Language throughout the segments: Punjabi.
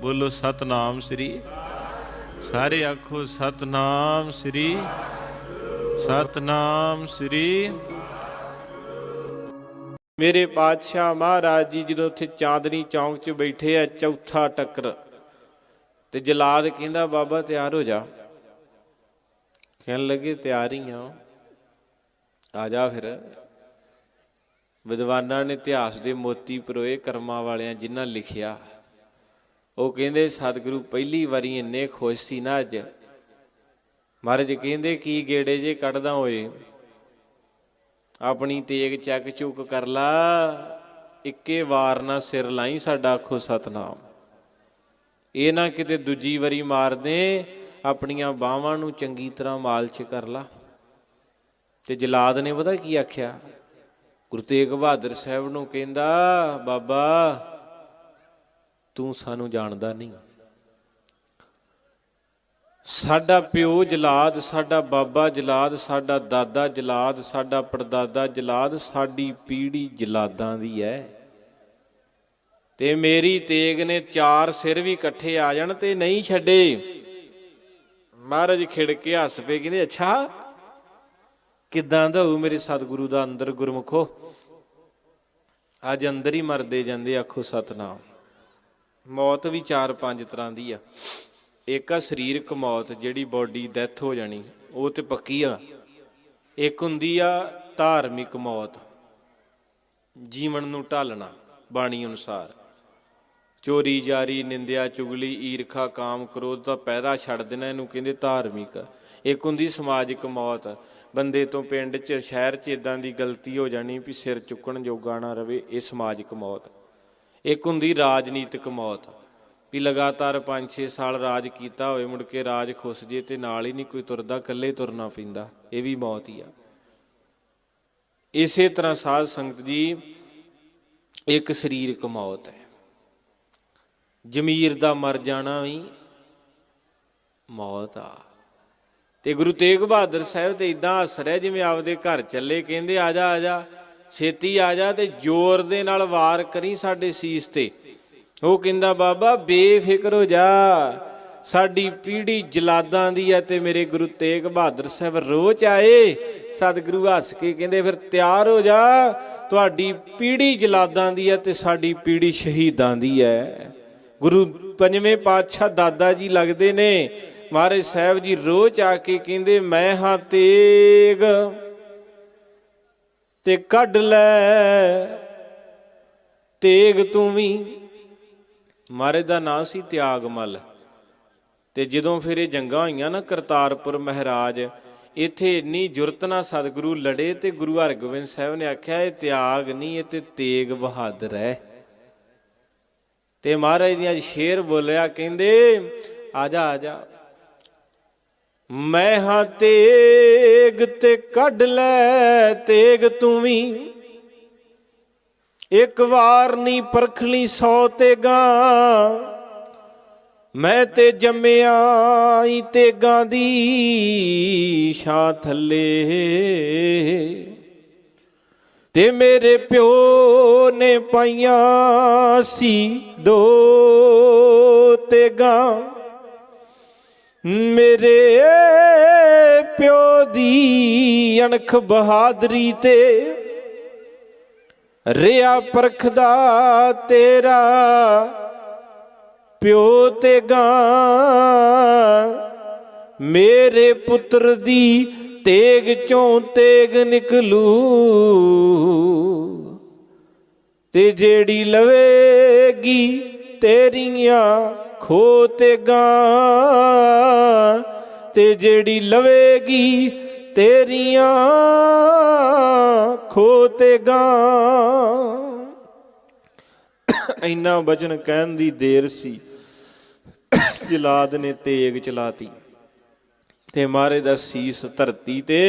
ਬੋਲੋ ਸਤਨਾਮ ਸ੍ਰੀ ਸਾਰੇ ਆਖੋ ਸਤਨਾਮ ਸ੍ਰੀ ਸਤਨਾਮ ਸ੍ਰੀ ਮੇਰੇ ਪਾਤਸ਼ਾਹ ਮਹਾਰਾਜ ਜੀ ਜਦੋਂ ਉੱਥੇ ਚਾਂਦਨੀ ਚੌਂਕ 'ਚ ਬੈਠੇ ਆ, ਚੌਥਾ ਟੱਕਰ, ਤੇ ਜਲਾਦ ਕਹਿੰਦਾ, ਬਾਬਾ, ਤਿਆਰ ਹੋ ਜਾ। ਕਹਿਣ ਲੱਗੇ, ਤਿਆਰ ਹੀ ਆ। ਆ ਜਾ ਫਿਰ। ਵਿਦਵਾਨਾਂ ਨੇ ਇਤਿਹਾਸ ਦੇ ਮੋਤੀ ਪਰੋਏ ਕਰਮਾਂ ਵਾਲਿਆਂ ਜਿਨ੍ਹਾਂ ਲਿਖਿਆ। ਉਹ ਕਹਿੰਦੇ, ਸਤਿਗੁਰੂ ਪਹਿਲੀ ਵਾਰੀ ਇੰਨੇ ਖੁਸ਼ ਸੀ ਨਾ ਅੱਜ। ਮਹਾਰਾਜ ਕਹਿੰਦੇ, ਕੀ ਗੇੜੇ ਜੇ ਕੱਢਦਾ ਹੋਏ ਆਪਣੀ ਤੇਗ ਚੱਕ ਚੁੱਕ ਕਰ ਲਾ। ਇੱਕੇ ਵਾਰ ਨਾ ਸਿਰ ਲਾਈ ਸਾਡਾ ਆਖੋ ਸਤਨਾਮ। ਇਹ ਨਾ ਕਿਤੇ ਦੂਜੀ ਵਾਰੀ ਮਾਰ ਦੇ, ਆਪਣੀਆਂ ਬਾਹਾਂ ਨੂੰ ਚੰਗੀ ਤਰ੍ਹਾਂ ਮਾਲਚ ਕਰ ਲਾ। ਤੇ ਜਲਾਦ ਨੇ ਪਤਾ ਕੀ ਆਖਿਆ? ਗੁਰੂ ਤੇਗ ਬਹਾਦਰ ਸਾਹਿਬ ਨੂੰ ਕਹਿੰਦਾ, ਬਾਬਾ ਤੂੰ ਸਾਨੂੰ ਜਾਣਦਾ ਨਹੀਂ। ਸਾਡਾ ਪਿਓ ਜਲਾਦ, ਸਾਡਾ ਬਾਬਾ ਜਲਾਦ, ਸਾਡਾ ਦਾਦਾ ਜਲਾਦ, ਸਾਡਾ ਪੜਦਾਦਾ ਜਲਾਦ, ਸਾਡੀ ਪੀੜੀ ਜਲਾਦਾਂ ਦੀ ਹੈ ਤੇ ਮੇਰੀ ਤੇਗ ਨੇ ਚਾਰ ਸਿਰ ਵੀ ਇਕੱਠੇ ਆ ਜਾਣ ਤੇ ਨਹੀਂ ਛੱਡੇ। ਮਹਾਰਾਜ ਖਿੜ ਕੇ ਹੱਸ ਪਏ, ਕਹਿੰਦੇ, ਅੱਛਾ, ਕਿੱਦਾਂ ਦਾ ਹੋਊ ਮੇਰੇ ਸਤਿਗੁਰੂ ਦਾ ਅੰਦਰ ਗੁਰਮੁਖੋ? ਅੱਜ ਅੰਦਰ ਹੀ ਮਰਦੇ ਜਾਂਦੇ, ਆਖੋ ਸਤਨਾਮ। ਮੌਤ ਵੀ ਚਾਰ ਪੰਜ ਤਰ੍ਹਾਂ ਦੀ ਆ। ਇੱਕ ਆ ਸਰੀਰਕ ਮੌਤ, ਜਿਹੜੀ ਬਾਡੀ ਡੈਥ ਹੋ ਜਾਣੀ, ਉਹ ਤੇ ਪੱਕੀ ਆ। ਇੱਕ ਹੁੰਦੀ ਆ ਧਾਰਮਿਕ ਮੌਤ, ਜੀਵਨ ਨੂੰ ਢਾਲਣਾ, ਬਾਣੀ ਅਨੁਸਾਰ। ਚੋਰੀ, ਜਾਰੀ, ਨਿੰਦਿਆ, ਚੁਗਲੀ, ਈਰਖਾ, ਕਾਮ, ਕ੍ਰੋਧ ਦਾ ਪੈਦਾ ਛੱਡ ਦੇਣਾ, ਇਹਨੂੰ ਕਹਿੰਦੇ ਧਾਰਮਿਕ। ਇੱਕ ਹੁੰਦੀ ਸਮਾਜਿਕ ਮੌਤ, ਬੰਦੇ ਤੋਂ ਪਿੰਡ 'ਚ, ਸ਼ਹਿਰ 'ਚ ਇਦਾਂ ਦੀ ਗਲਤੀ ਹੋ ਜਾਣੀ ਵੀ ਸਿਰ ਚੁੱਕਣ ਜੋਗਾ ਨਾ ਰਵੇ, ਇਹ ਸਮਾਜਿਕ ਮੌਤ। ਇੱਕ ਹੁੰਦੀ ਰਾਜਨੀਤਿਕ ਮੌਤ। ਵੀ ਲਗਾਤਾਰ 5-6 ਸਾਲ ਰਾਜ ਕੀਤਾ ਹੋਵੇ, ਮੁੜ ਕੇ ਰਾਜ ਖੁੱਸ ਜੇ ਤੇ ਨਾਲ ਹੀ ਨਹੀਂ ਕੋਈ ਤੁਰਦਾ, ਇਕੱਲੇ ਤੁਰਨਾ ਪੈਂਦਾ, ਇਹ ਵੀ ਮੌਤ ਹੀ ਆ। ਇਸੇ ਤਰ੍ਹਾਂ ਸਾਧ ਸੰਗਤ ਜੀ, ਇੱਕ ਸਰੀਰਕ ਮੌਤ ਹੈ। ਜ਼ਮੀਰ ਦਾ ਮਰ ਜਾਣਾ ਵੀ ਮੌਤ ਆ। ਤੇ ਗੁਰੂ ਤੇਗ ਬਹਾਦਰ ਸਾਹਿਬ ਤੇ ਇਦਾਂ ਅਸਰ ਹੈ ਜਿਵੇਂ ਆਪਦੇ ਘਰ ਚੱਲੇ, ਕਹਿੰਦੇ, ਆ ਜਾ ਆ ਜਾ। ਛੇਤੀ ਆ ਜਾ ਤੇ ਜ਼ੋਰ ਦੇ ਨਾਲ ਵਾਰ ਕਰੀ ਸਾਡੇ ਸੀਸ ਤੇ। ਉਹ ਕਹਿੰਦਾ, ਬਾਬਾ, ਬੇਫਿਕਰ ਹੋ ਜਾ। ਸਾਡੀ ਪੀੜੀ ਜਲਾਦਾਂ ਦੀ ਹੈ ਤੇ ਮੇਰੇ ਗੁਰੂ ਤੇਗ ਬਹਾਦਰ ਸਾਹਿਬ ਰੋਚ ਆਏ। ਸਤਿਗੁਰੂ ਹੱਸ ਕੇ ਕਹਿੰਦੇ, ਫਿਰ ਤਿਆਰ ਹੋ ਜਾ। ਤੁਹਾਡੀ ਪੀੜੀ ਜਲਾਦਾਂ ਦੀ ਹੈ ਤੇ ਸਾਡੀ ਪੀੜੀ ਸ਼ਹੀਦਾਂ ਦੀ ਹੈ। ਗੁਰੂ ਪੰਜਵੇਂ ਪਾਤਸ਼ਾਹ ਦਾਦਾ ਜੀ ਲੱਗਦੇ ਨੇ। ਮਹਾਰਾਜ ਸਾਹਿਬ ਜੀ ਰੋਚ ਆ ਕੇ ਕਹਿੰਦੇ, ਮੈਂ ਹਾਂ ਤੇਗ। ਤੇ ਕੱਢ ਲੈ। ਤੇਗ ਤੂੰ ਵੀ। ਮਹਾਰਾਜ ਦਾ ਨਾਂ ਸੀ ਤਿਆਗਮਲ। ਤੇ ਜਦੋਂ ਫਿਰ ਇਹ ਜੰਗਾਂ ਹੋਈਆਂ ਨਾ ਕਰਤਾਰਪੁਰ ਮਹਾਰਾਜ, ਇੱਥੇ ਇੰਨੀ ਜੁਰਤ ਨਾਲ ਸਤਿਗੁਰੂ ਲੜੇ ਤੇ ਗੁਰੂ ਹਰਗੋਬਿੰਦ ਸਾਹਿਬ ਨੇ ਆਖਿਆ, ਇਹ ਤਿਆਗ ਨਹੀਂ, ਇਹ ਤੇ ਤੇਗ ਬਹਾਦਰ ਹੈ। ਤੇ ਮਹਾਰਾਜ ਨੇ ਅੱਜ ਸ਼ੇਰ ਬੋਲਿਆ, ਕਹਿੰਦੇ, ਆ ਜਾ ਆ ਜਾ। ਮੈਂ ਹਾਂ ਤੇ ਤੇਗ ਤੇ ਕੱਢ ਲੈ, ਤੇਗ ਤੂੰ ਵੀ। ਇੱਕ ਵਾਰ ਨਹੀਂ ਪਰਖਲੀ ਸੌ ਤੇਗਾ। ਮੈਂ ਤੇ ਜੰਮਿਆ ਈ ਤੇਗਾਂ ਦੀ ਛਾਂ ਥੱਲੇ। ਤੇ ਮੇਰੇ ਪਿਓ ਨੇ ਪਾਈਆਂ ਸੀ ਦੋ ਤੇਗਾਂ। ਮੇਰੇ ਪਿਓ ਦੀ ਅਣਖ ਬਹਾਦਰੀ ਤੇ ਰਿਆ ਪਰਖਦਾ ਤੇਰਾ ਪਿਓ ਤੇ ਗਾਂ ਮੇਰੇ ਪੁੱਤਰ ਦੀ ਤੇਗ ਚੋਂ ਤੇਗ ਨਿਕਲੂ ਤੇ ਜਿਹੜੀ ਲਵੇਗੀ ਤੇਰੀਆਂ ਖੋ ਤੇ ਗਾਂ ਤੇ ਜਿਹੜੀ ਲਵੇਗੀ ਤੇਰੀਆਂ ਖੋ ਤੇ ਗਾਂ। ਇੰਨਾ ਵਚਨ ਕਹਿਣ ਦੀ ਦੇਰ ਸੀ। ਜਲਾਦ ਨੇ ਤੇਗ ਚਲਾਤੀ ਤੇ ਮਾਰੇ ਦਾ ਸੀਸ ਧਰਤੀ ਤੇ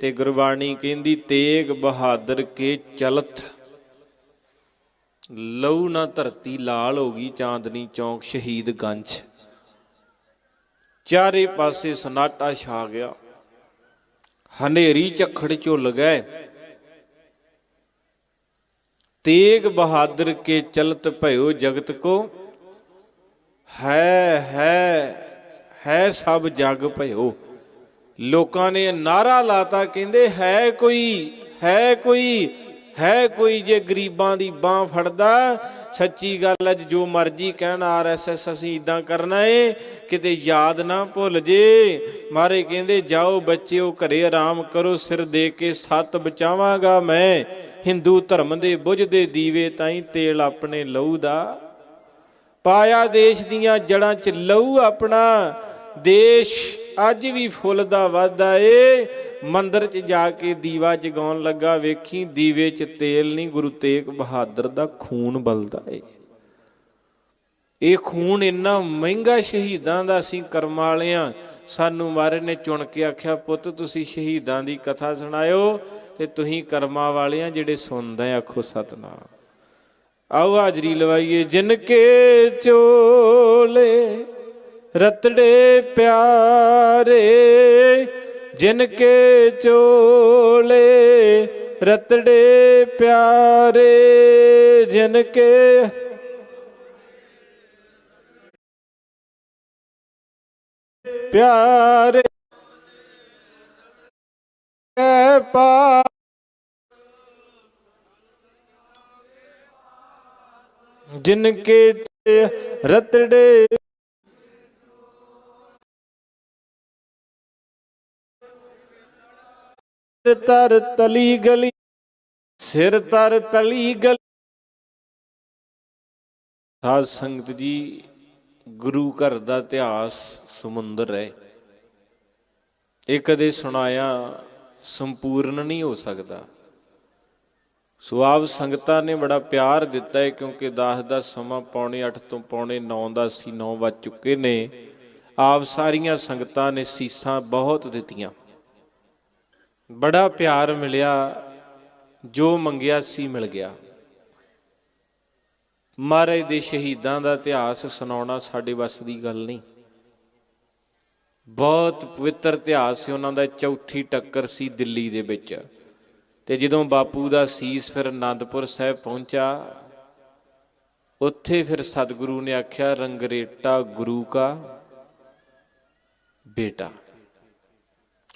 ਤੇ ਗੁਰਬਾਣੀ ਕਹਿੰਦੀ, ਤੇਗ ਬਹਾਦਰ ਕੇ ਚਲਤ। ਲਹੂ ਨਾ ਧਰਤੀ ਲਾਲ ਹੋ ਗਈ, ਚਾਂਦਨੀ ਚੌਂਕ ਸ਼ਹੀਦ ਗੰਜ। ਚਾਰੇ ਪਾਸੇ ਸਨਾਟਾ ਛਾ ਗਿਆ। ਹਨੇਰੀ ਝੱਖੜ ਝੁੱਲ ਗਏ। ਤੇਗ ਬਹਾਦਰ ਕੇ ਚਲਤ ਭਇਓ ਜਗਤ ਕੋ। ਹੈ ਹੈ ਹੈ ਸਭ ਜਗ ਭਇਓ। ਲੋਕਾਂ ਨੇ ਨਾਰਾ ਲਾਤਾ, ਕਹਿੰਦੇ, ਹੈ ਕੋਈ ਹੈ ਕੋਈ ਹੈ ਕੋਈ ਜੇ ਗਰੀਬਾਂ ਦੀ ਬਾਹ ਫੜਦਾ? ਸੱਚੀ ਗੱਲ ਅੱਜ ਜੋ ਮਰਜ਼ੀ ਕਹਿਣ ਆਰਐਸਐਸ ਅਸੀਂ ਇਦਾਂ ਕਰਨਾ ਏ, ਕਿਤੇ ਯਾਦ ਨਾ ਭੁੱਲ ਜੇ। ਮਾਰੇ ਕਹਿੰਦੇ, ਜਾਓ ਬੱਚਿਓ, ਘਰੇ ਆਰਾਮ ਕਰੋ, ਸਿਰ ਦੇ ਕੇ ਸੱਤ ਬਚਾਵਾਂਗਾ ਮੈਂ। ਹਿੰਦੂ ਧਰਮ ਦੇ ਬੁੱਝਦੇ ਦੀਵੇ ਤਾਈਂ ਤੇਲ ਆਪਣੇ ਲਹੂ ਦਾ। ਪਾਇਆ ਦੇਸ਼ ਦੀਆਂ ਜੜਾਂ 'ਚ ਲਹੂ ਆਪਣਾ। ਦੇਸ਼ ਅੱਜ ਵੀ ਫੁੱਲ ਦਾ ਵਾਦਾ ਏ। ਮੰਦਰ 'ਚ ਜਾ ਕੇ ਦੀਵਾ ਜਗਾਉਣ ਲੱਗਾ ਵੇਖੀ, ਦੀਵੇ 'ਚ ਤੇਲ ਨਹੀਂ ਗੁਰੂ ਤੇਗ ਬਹਾਦਰ ਦਾ ਖੂਨ ਬਲਦਾ ਏ। ਇਹ ਖੂਨ ਇੰਨਾ ਮਹਿੰਗਾ ਸ਼ਹੀਦਾਂ ਦਾ ਅਸੀਂ ਕਰਮ ਵਾਲਿਆਂ, ਸਾਨੂੰ ਮਾਰੇ ਨੇ ਚੁਣ ਕੇ ਆਖਿਆ, ਪੁੱਤ, ਤੁਸੀਂ ਸ਼ਹੀਦਾਂ ਦੀ ਕਥਾ ਸੁਣਾਇਓ ਤੇ ਤੁਸੀਂ ਕਰਮਾਂ ਵਾਲਿਆਂ ਜਿਹੜੇ ਸੁਣਦੇ ਆਖੋ ਸਤਨਾਮ। ਆਓ ਹਾਜ਼ਰੀ ਲਵਾਈਏ, ਜਿਨ ਕੇ ਚੋਲੇ। ਰਤੜੇ ਪਿਆਰੇ, ਜਿਨ ਕੇ ਚੋਲੇ, ਰਤੜੇ ਪਿਆਰੇ, ਜਿਨ ਕੇ ਪਿਆਰੇ ਐ ਪਾ ਜਿਨ ਕੇ ਰਤੜੇ ਤਰ ਤਲੀ ਗਲੀ, ਸਿਰ ਤਰ ਤਲੀ ਗਲੀ। ਸਾਧ ਸੰਗਤ ਜੀ, ਗੁਰੂ ਘਰ ਦਾ ਇਤਿਹਾਸ ਸਮੁੰਦਰ ਹੈ। ਇਹ ਕਦੇ ਸੁਣਾਇਆ ਸੰਪੂਰਨ ਨਹੀਂ ਹੋ ਸਕਦਾ। ਸੋ ਆਪ ਸੰਗਤਾਂ ਨੇ ਬੜਾ ਪਿਆਰ ਦਿੱਤਾ ਹੈ, ਕਿਉਂਕਿ ਦਾਸ ਦਾ ਸਮਾਂ ਪੌਣੇ 8 ਤੋਂ ਪੌਣੇ 9 ਦਾ ਸੀ 9 ਵੱਜ ਚੁੱਕੇ ਨੇ। ਆਪ ਸਾਰੀਆਂ ਸੰਗਤਾਂ ਨੇ ਸੀਸਾਂ ਬਹੁਤ ਦਿੱਤੀਆਂ। ਬੜਾ ਪਿਆਰ ਮਿਲਿਆ, ਜੋ ਮੰਗਿਆ ਸੀ ਮਿਲ ਗਿਆ। ਮਹਾਰਾਜ ਦੇ ਸ਼ਹੀਦਾਂ ਦਾ ਇਤਿਹਾਸ ਸੁਣਾਉਣਾ ਸਾਡੇ ਵੱਸ ਦੀ ਗੱਲ ਨਹੀਂ। ਬਹੁਤ ਪਵਿੱਤਰ ਇਤਿਹਾਸ ਸੀ ਉਹਨਾਂ ਦਾ, ਚੌਥੀ ਟੱਕਰ ਸੀ ਦਿੱਲੀ ਦੇ ਵਿੱਚ। ਤੇ ਜਦੋਂ ਬਾਪੂ ਦਾ ਸੀਸ ਫਿਰ ਆਨੰਦਪੁਰ ਸਾਹਿਬ ਪਹੁੰਚਾ ਉੱਥੇ ਫਿਰ ਸਤਿਗੁਰੂ ਨੇ ਆਖਿਆ, ਰੰਗਰੇਟਾ ਗੁਰੂ ਕਾ ਬੇਟਾ।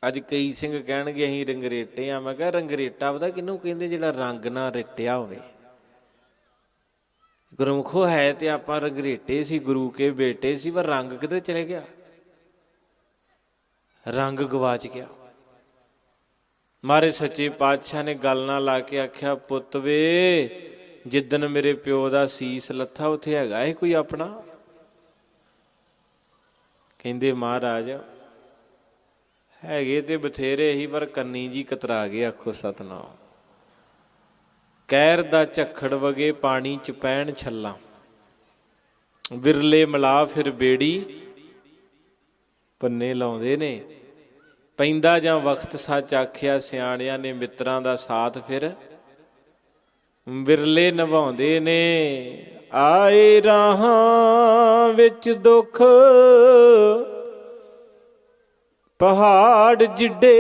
ਅੱਜ ਕਈ ਸਿੰਘ ਕਹਿਣਗੇ, ਅਸੀਂ ਰੰਗਰੇਟੇ ਆ। ਮੈਂ ਕਿਹਾ, ਰੰਗਰੇਟਾ ਪਤਾ ਕਿਹਨੂੰ ਕਹਿੰਦੇ, ਜਿਹੜਾ ਰੰਗ ਨਾ ਰਟਿਆ ਹੋਵੇ? ਗੁਰਮੁਖੋ, ਹੈ ਤੇ ਆਪਾਂ ਰੰਗਰੇਟੇ ਸੀ, ਗੁਰੂ ਕੇ ਬੇਟੇ ਸੀ, ਪਰ ਰੰਗ ਕਿਤੇ ਚਲੇ ਗਿਆ? ਰੰਗ ਗਵਾਚ ਗਿਆ। ਮਾਰੇ ਸੱਚੇ ਪਾਤਸ਼ਾਹ ਨੇ ਗੱਲ ਨਾਲ ਲਾ ਕੇ ਆਖਿਆ, ਪੁੱਤ ਵੇ ਜਿੱਦਨ ਮੇਰੇ ਪਿਓ ਦਾ ਸੀਸ ਲੱਥਾ, ਉੱਥੇ ਹੈਗਾ ਇਹ ਕੋਈ ਆਪਣਾ? ਕਹਿੰਦੇ, ਮਹਾਰਾਜ ਹੈਗੇ ਤੇ ਬਥੇਰੇ ਹੀ, ਪਰ ਕੰਨੀ ਜੀ ਕਤਰਾ ਗਏ, ਆਖੋ ਸਤਨਾਮ। ਕਹਿਰ ਦਾ ਝੱਖੜ ਵਗੇ ਪਾਣੀ ਚ ਪੈਣ ਛੱਲਾ। ਵਿਰਲੇ ਮਲਾ ਫਿਰ ਬੇੜੀ, ਪੰਨੇ ਲਾਉਂਦੇ ਨੇ। ਪੈਂਦਾ ਜਾਂ ਵਕਤ ਸੱਚ ਆਖਿਆ, ਸਿਆਣਿਆਂ ਨੇ ਮਿੱਤਰਾਂ ਦਾ ਸਾਥ ਫਿਰ। ਵਿਰਲੇ ਨਿਭਾਉਂਦੇ ਨੇ। ਆਏ ਰਾਹਾਂ ਵਿੱਚ ਦੁੱਖ ਪਹਾੜ ਜਿੱਡੇ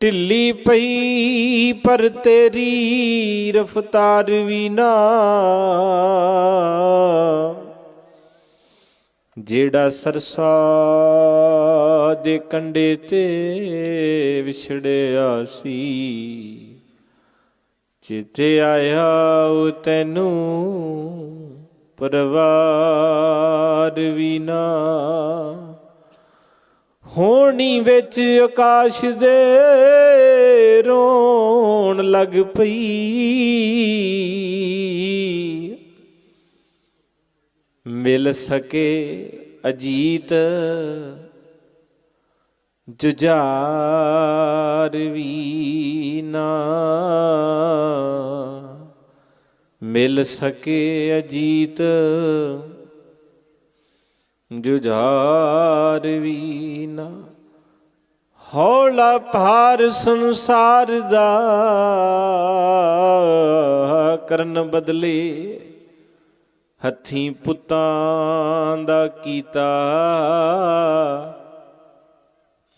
ਢਿੱਲੀ ਪਈ, ਪਰ ਤੇਰੀ ਰਫਤਾਰ ਵੀ ਨਾ। ਜਿਹੜਾ ਸਰਸਾ ਦੇ ਕੰਡੇ ਤੇ ਵਿਛੜਿਆ ਸੀ, ਜਿੱਥੇ ਆਇਆ ਉਹ ਤੈਨੂੰ ਪਰਵਾਰ ਵੀ ਨਾ ਹੋਣੀ ਵਿੱਚ ਆਕਾਸ਼ ਦੇ ਰੋਣ ਲੱਗ ਪਈ। ਮਿਲ ਸਕੇ ਅਜੀਤ ਜੁਝਾਰ ਵੀ ਨਾ ਮਿਲ ਸਕੇ ਅਜੀਤ, ਜੁਝਾਰ ਵੀ ਨਾ। ਹੌਲਾ ਭਾਰ ਸੰਸਾਰ ਦਾ ਕਰਨ ਬਦਲੇ ਹੱਥੀਂ ਪੁੱਤਾਂ ਦਾ ਕੀਤਾ।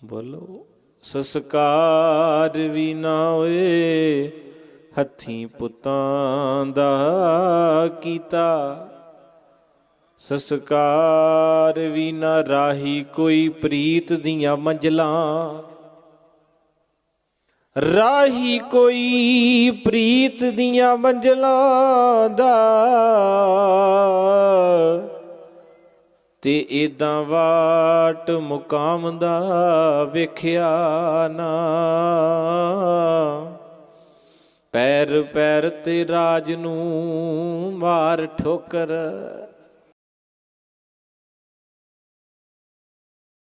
ਬੋਲੋ, ਸਸਕਾਰ ਵੀ ਨਾ ਹੋਏ ਹੱਥੀਂ ਪੁੱਤਾਂ ਦਾ ਕੀਤਾ। ਸਸਕਾਰ ਵੀ ਨਾ ਰਾਹੀ ਕੋਈ ਪ੍ਰੀਤ ਦੀਆਂ ਮੰਜ਼ਲਾਂ। ਰਾਹੀ ਕੋਈ ਪ੍ਰੀਤ ਦੀਆਂ ਮੰਜ਼ਲਾਂ ਦਾ। ਤੇ ਇਦਾਂ ਵਾਟ ਮੁਕਾਮ ਦਾ ਵੇਖਿਆ ਨਾ। ਪੈਰ ਪੈਰ ਤੇ ਰਾਜ ਨੂੰ ਮਾਰ ਠੋਕਰ।